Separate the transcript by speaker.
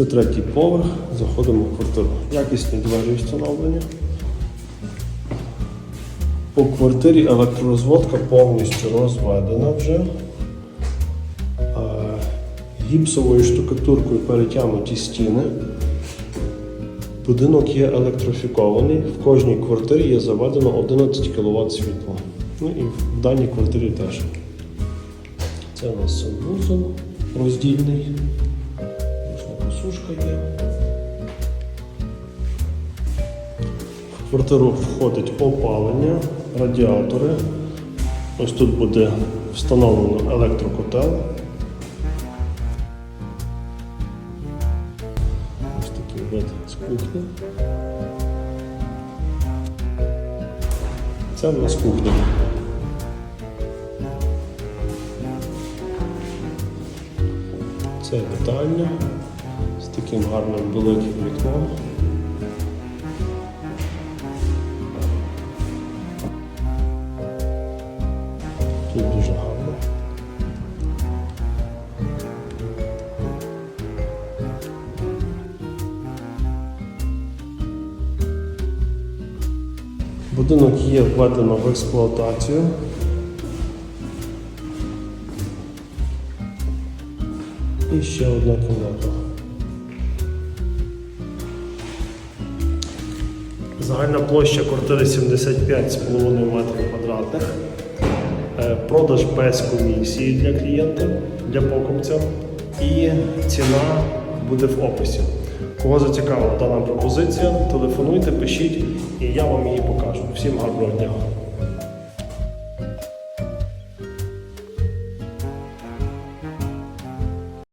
Speaker 1: Це третій поверх, заходимо в квартиру. Якісні двері встановлені. По квартирі електророзводка повністю розведена вже. Гіпсовою штукатуркою перетягнуті стіни. Будинок є електрофікований. В кожній квартирі є заведено 11 кВт світла. Ну і в даній квартирі теж. Це у нас санвузол роздільний. Посушка є. В квартиру входить опалення, радіатори. Ось тут буде встановлено електрокотел. Ось такий вид з кухні. Це в нас кухня. Це вітальня з таким гарним великим вікном. Тут дуже гарно. Будинок є введено в експлуатацію. І ще одна кімната. Загальна площа квартири 75,5 метрів квадратних. Е, Продаж без комісії для клієнта, для покупця. І ціна буде в описі. Кого зацікавила дана пропозиція, телефонуйте, пишіть, і я вам її покажу. Всім гарного дня!